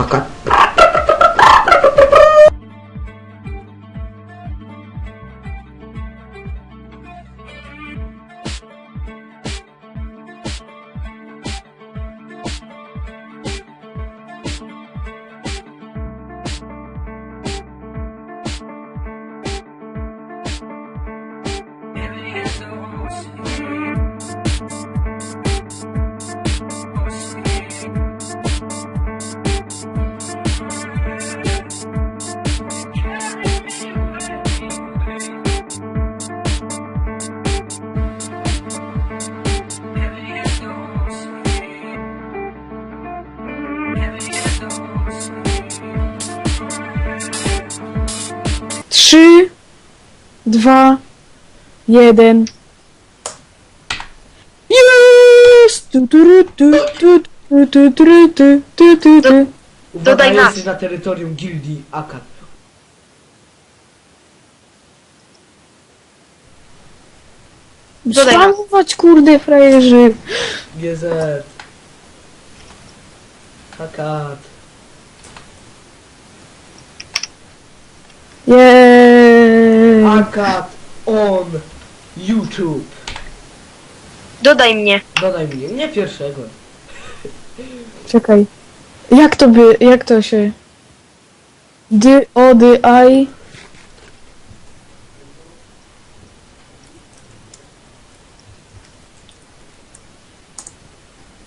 Hakan. Trzy, dwa, jeden. Jest! Tu, tu, ru, tu, tu, tu, tu, tu, tu, tu, tu, tu. Uwaga, Dodaj nas. jesteś na terytorium gildii Akat. Dodaj nas. Spamować, kurde, frajerzy. GZ. Akat. Jej. Akat on YouTube. Dodaj mnie. Dodaj mnie, nie pierwszego. Czekaj. Jak to by, jak to się... Dy, o, dy, aj.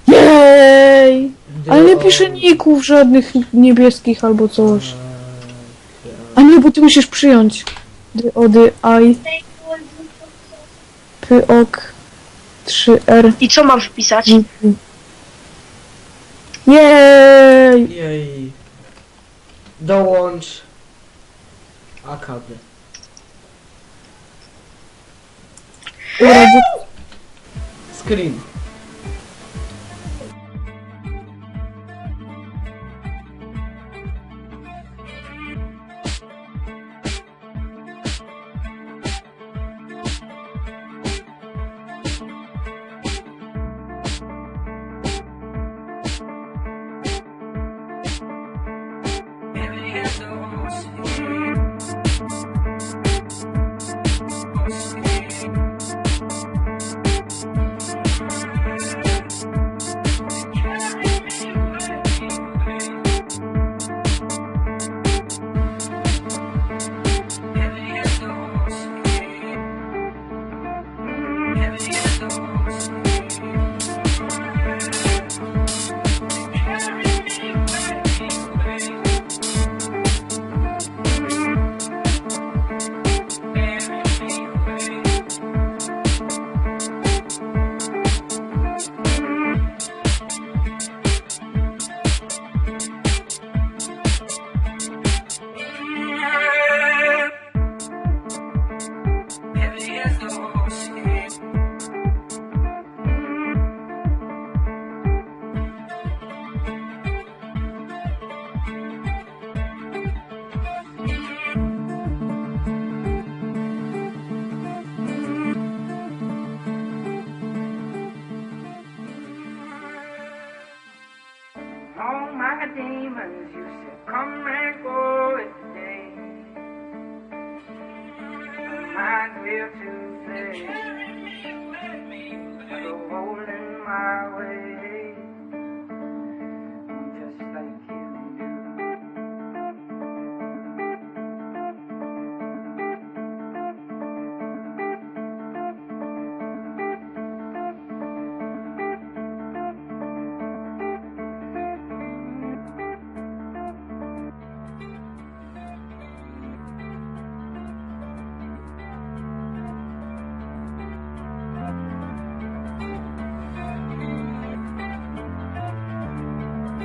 Jej! Ale nie pisze ników żadnych niebieskich albo coś. A nie, bo ty musisz przyjąć. D, O, D, I, P, OK, 3, R, I co mam wpisać? G, P. Jej! Jej. Dołącz. A kable. Screen. windows. All my demons used to come and go